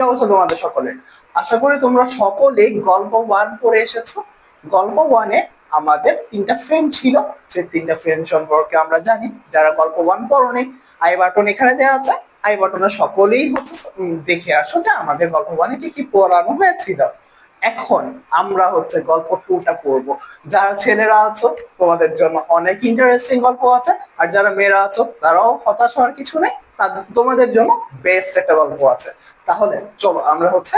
তোমাদের সকলের। আশা করি তোমরা সকলেই গল্প ওয়ান পড়ে এসেছ। গল্প ওয়ানে আমাদের তিনটা ফ্রেন্ড ছিল। সেই তিনটা ফ্রেন্ড সম্পর্কে আমরা জানি। যারা গল্প ওয়ান পড়নি আই বাটন এখানে দেওয়া আছে। আই বাটনে সকলেই হচ্ছে দেখে আসো যে আমাদের গল্প ওয়ানে কি কি পড়ানো হয়েছিল। এখন আমরা হচ্ছে গল্প টুটা পড়ব। যারা ছেলেরা আছো, তোমাদের জন্য অনেক ইন্টারেস্টিং গল্প আছে। আর যারা মেয়েরা আছো, তারাও হতাশ হওয়ার কিছু নেই। তোমাদের জন্য বেস্ট একটা গল্প আছে। তাহলে চলো আমরা হচ্ছে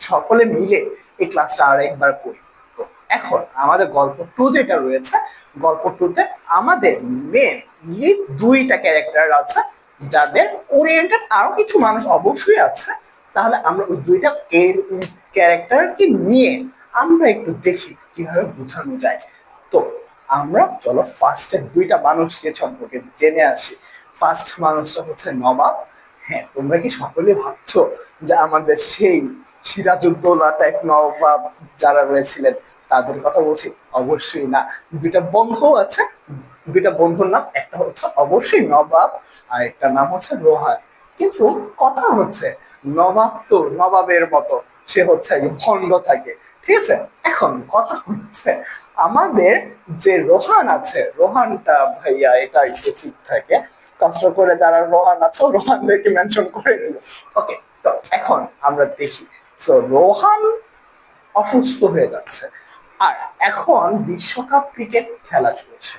সকলে মিলে এই ক্লাসটা আর একবার করি। তো এখন আমাদের গল্প টু যেটা রয়েছে, গল্প টুতে আমাদের মেন লিড দুইটা ক্যারেক্টার আছে যাদের ওরিয়েন্টেড আরও কিছু মানুষ অবশ্যই আছে। তাহলে আমরা ওই দুইটা ক্যারেক্টারকে নিয়ে আমরা একটু দেখি কীভাবে বোঝানো যায়। তো আমরা চলো ফার্স্টে দুইটা মানুষকে সম্পর্কে জেনে আসি। ফার্স্ট মানুষটা হচ্ছে নবাব। হ্যাঁ তোমরা কি সকলে ভাবছ যে আমাদের সেই সিরাজউদ্দৌলা টাইপ নবাব যারা রয়েছিলেন, তাদের কথা বলছি? অবশ্যই না। দুইটা বন্ধু আছে, দুইটা বন্ধুর নাম, একটা হচ্ছে অবশ্যই নবাব আর একটা নাম হচ্ছে রোহান কিন্তু কথা হচ্ছে, নবাব তো নবাবের মতো, সে হচ্ছে ভণ্ড থাকে। ঠিক আছে? এখন কথা হচ্ছে, আমাদের যে রোহান আছে, রোহানটা ভাইয়া এটা একটু ঠিক থাকে কষ্ট করে যারা রোহান আছে, রোহানদেরকে মেনশন করে দিল ওকে তো এখন আমরা দেখি। তো রোহান অসুস্থ হয়ে যাচ্ছে। আর এখন বিশ্বকাপ ক্রিকেট খেলা চলছে।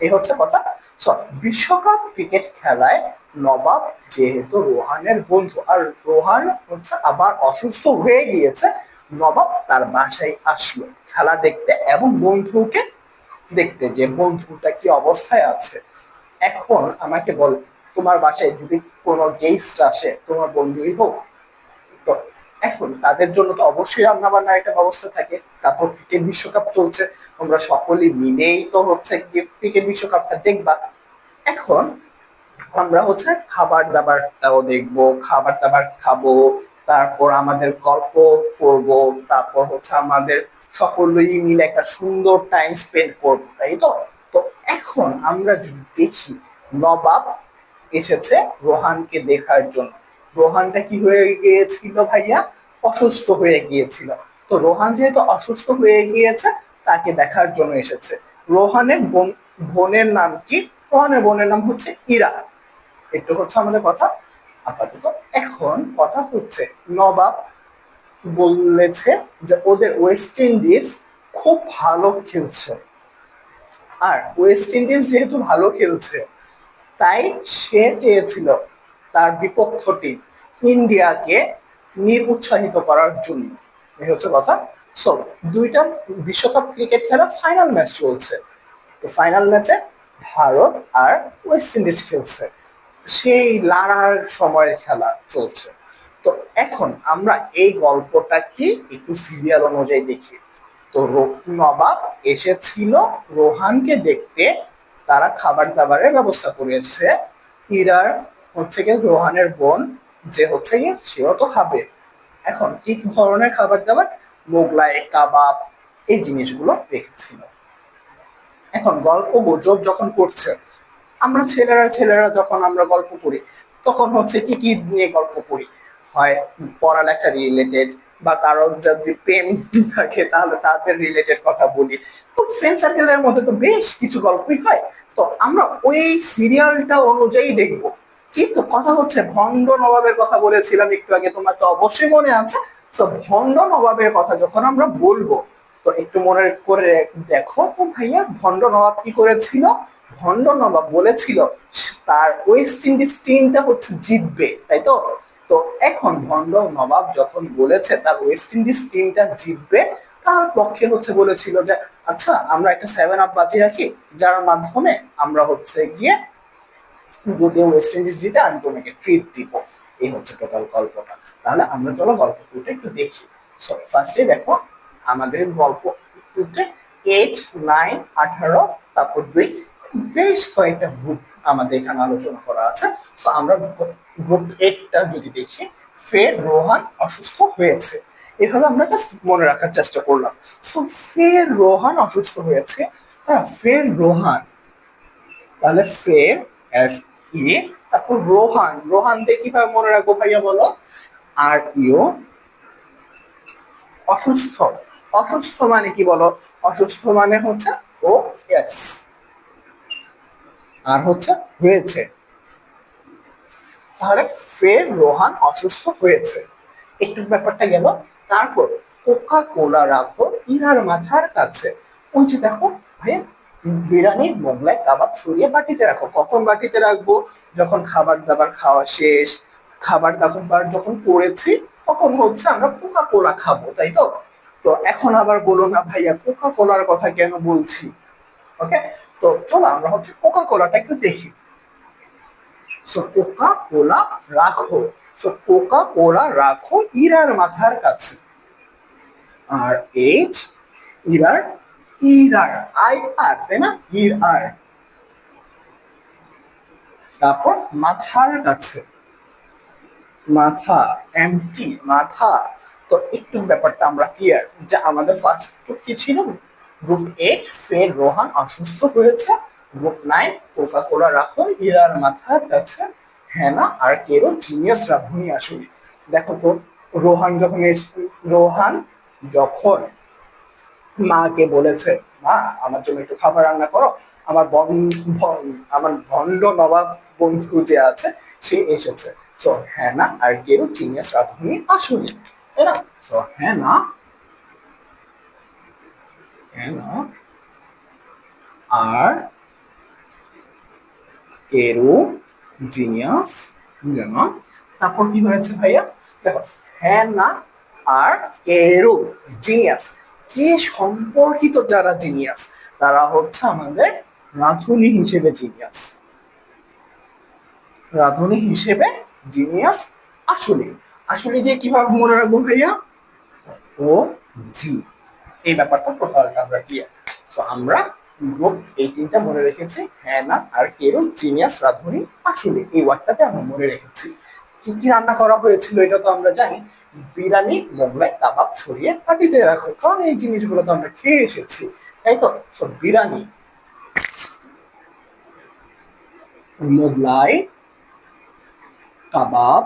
এই হচ্ছে কথা। সো বিশ্বকাপ ক্রিকেট খেলায় নবাব যেহেতু রোহানের বন্ধু, আর রোহান হচ্ছে আবার অসুস্থ হয়ে গিয়েছে। নবাব তার বাসায় আসলো। খেলা দেখতে এবং বন্ধুকে দেখতে যে বন্ধুটা কি অবস্থায় আছে। এখন আমাকে বল, তোমার বাসায় যদি কোনো গেস্ট আসে, তোমার বন্ধুই হোক, তো এখন তাদের জন্য তো অবশ্যই রান্না বান্নার একটা ব্যবস্থা থাকে। তারপর ক্রিকেট বিশ্বকাপ চলছে, তোমরা সকলে মিলেই তো হচ্ছে ক্রিকেট বিশ্বকাপটা দেখবা। এখন আমরা হচ্ছে খাবার দাবারটাও দেখব, খাবার দাবার খাব, তারপর আমাদের গল্প করব, তারপর হচ্ছে আমাদের সকলেই মিলে একটা সুন্দর টাইম স্পেন্ড করব, তাই তো? তো এখন আমরা যদি দেখি নবাব এসেছে রোহানকে দেখার জন্য। রোহানটা কি হয়ে গিয়েছিল ভাইয়া? অসুস্থ হয়ে গিয়েছিল। তো রোহান যেহেতু অসুস্থ হয়ে গিয়েছে, তাকে দেখার জন্য এসেছে। রোহানের বোন, বোনের নাম কি? রোহানের বোনের নাম হচ্ছে ইরা। একটু হচ্ছে আমাদের কথা। আপাতত এখন কথা হচ্ছে, নবাব বলেছে যে ওদের ওয়েস্ট ইন্ডিজ খুব ভালো খেলছে। আর ওয়েস্ট ইন্ডিজ যেহেতু ভালো খেলছে, তাই সে চেয়েছিল তার বিপক্ষ টিম ইন্ডিয়াকে নিরুৎসাহিত করার জন্য। এই হচ্ছে কথা। সো দুইটা বিশ্বকাপ ক্রিকেট খেলা ফাইনাল ম্যাচ চলছে। তো ফাইনাল ম্যাচে ভারত আর ওয়েস্ট ইন্ডিজ খেলছে। সেই লড়ার সময়ের খেলা চলছে। তো এখন আমরা এই গল্পটা কি একটু সিরিয়াল অনুযায়ী দেখি। তো নবাব এসেছিল রোহানকে দেখতে। তারা খাবার দাবারের ব্যবস্থা করেছে। ইরার হচ্ছে গিয়ে রোহানের বোন, যে হচ্ছে গিয়ে সেও তো খাবে। এখন কি ধরনের খাবার দাবার মোগলাই, কাবাব, এই জিনিসগুলো রেখেছিল। এখন গল্প গুজব যখন করছে, আমরা ছেলেরা ছেলেরা যখন আমরা গল্প করি, তখন হচ্ছে কি কি নিয়ে গল্প করি? হয় পড়ালেখা রিলেটেড বা কারও যদি প্রেম থাকে, তাহলে তাদের রিলেটেড কথা বলি। তো ফ্রেন্ড সার্কেলের মধ্যে তো বেশ কিছু গল্পই হয়। তো আমরা ওই সিরিয়ালটা অনুযায়ী দেখব। কিন্তু কথা হচ্ছে, ভণ্ড নবাবের কথা বলেছিলাম একটু আগে, তোমার তো অবশ্যই মনে আছে। তো ভণ্ড নবাবের কথা যখন আমরা বলব, তো একটু মনে করে দেখো, তো ভাইয়া, ভণ্ড নবাব কি করেছিল? ভণ্ড নবাব বলেছিল, তার ওয়েস্ট ইন্ডিজ টিমটা হচ্ছে জিতবে, তাই তো? তো এখন ভণ্ড নবাব যখন বলেছে তার ওয়েস্ট ইন্ডিজ টিমটা জিতবে, তার পক্ষে হচ্ছে বলেছিল যে আচ্ছা আমরা একটা সেভেন আপ বাজি রাখি, যার মাধ্যমে আমরা হচ্ছে গিয়ে যদি ওয়েস্ট ইন্ডিজ জিতে আমি তোমাকে ট্রিট দিব। এই হচ্ছে টোটাল গল্পটা। তাহলে আমরা চলো গল্প টুটা একটু দেখি। সো ফার্স্টে দেখো, আমাদের গল্প টুতে এইট নাইন আঠারো, তারপর দুই, বেশ কয়েকটা গ্রুপ আমাদের এখানে আলোচনা করা আছে। তো আমরা গ্রুপ এইটটা যদি দেখি, ফের রোহান অসুস্থ হয়েছে। এভাবে আমরা জাস্ট মনে রাখার চেষ্টা করলাম। সো ফের রোহান অসুস্থ হয়েছে। হ্যাঁ ফের রোহান। তাহলে ফের এফ ই তারপর রোহান। রোহান দিয়ে কীভাবে মনে রাখব ভাইয়া বলো? আর ইউ অসুস্থ। অসুস্থ মানে কি বলো? অসুস্থ মানে হচ্ছে ও এস আর হচ্ছে হয়েছে। তাহলে ফের রোহান অসুস্থ হয়েছে। একটু ব্যাপারটা গেল, তারপর কোকা কোলা রাখো ইরার মাথার কাছে। ওই যে দেখো ভাই বিরিয়ানির মোগলাই কাবাব সরিয়ে বাটিতে রাখো। কখন বাটিতে রাখব? যখন খাবার দাবার খাওয়া শেষ, খাবার দাবার যখন পড়েছি তখন হচ্ছে আমরা কোকা কোলা খাব, তাই তো? তো এখন আবার বলো না ভাইয়া কোকা কোলার কথা কেন বলছি? ওকে তো চলো আমরা হচ্ছে কোকা কোলাটা একটু দেখি। সো কোকা কোলা রাখো। সো কোকা কোলা রাখো ইরার মাথার কাছে। আর এইচ ইরার ইরার আই আর তাই না? ইর আর তারপর মাথার কাছে। মাথা এমটি মাথা। তো একটু ব্যাপারটা আমরা ক্লিয়ার যে আমাদের ফার্স্ট কি ছিল? গ্রুপ এইট ফের রোহান অসুস্থ হয়েছে। গ্রুপ নাইন কোকা কোলা রাখো ইরার মাথার কাছে হ্যানা আর কেরো জিনিয়াস রাধুনি আসলে দেখো তো, রোহান যখন রোহান যখন মাকে বলেছে, মা, আমার জন্য একটু খাবার রান্না করো। আমার আমার ভণ্ড নবাব বন্ধু যে আছে, সে এসেছে। সো হ্যানা আর কেরো জিনিয়াস রাধুনি আসলে তাই না? সো হ্যানা হ্যানা আর কেরু জিনিয়াস তারপর কি হয়েছে ভাইয়া? দেখো হ্যানা আর কেরু জিনিয়াস। কি সম্পর্কিত যারা জিনিয়াস? তারা হচ্ছে আমাদের রাধুনি হিসেবে জিনিয়াস। রাধুনি হিসেবে জিনিয়াস আসলে। আসলে যে কীভাবে মনে রাখব ভাইয়া? ও জি। এই ব্যাপারটা টোটালটা আমরা ক্লিয়ার সো আমরা গ্রুপ এই তিনটা মনে রেখেছি হ্যানা আর কেরু জিনিয়াস রাধুনি আসলে এই ওয়ার্ডটাতে আমরা মনে রেখেছি। কি কি রান্না করা হয়েছিল এটা তো আমরা জানি। বিরিয়ানি, মোগলাই, কাবাব ছড়িয়ে পাটিতে রাখো, কারণ এই জিনিসগুলো তো আমরা খেয়ে এসেছি, তাই তো? সো বিরিয়ানি, মোগলাই, কাবাব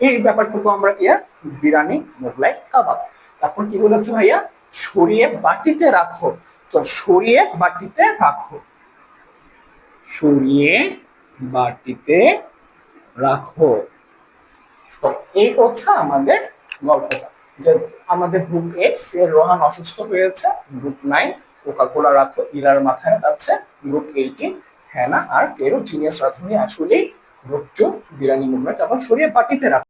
এই ব্যাপারটুকু আমরা ইয়ার বিরিয়ানি, মোগলাই, কাবাব। তারপর কি বলেছে ভাইয়া? সরিয়ে বাটিতে রাখো। তো সরিয়ে বাটিতে রাখো। সরিয়ে বাটিতে রাখো। তো এই হচ্ছে আমাদের গল্পটা। যে আমাদের গ্রুপ এ ফের রোহান অসুস্থ হয়েছে গ্রুপ নাইন কোকা কোলা রাখো, ইরার মাথায় আছে গ্রুপ এইটিন হ্যানা আর কেরো জিনিয়াস রাধুনি, আসলেই গ্রুপ বিরিয়ানি মুভমেন্ট আবার সরিয়ে বাটিতে রাখো।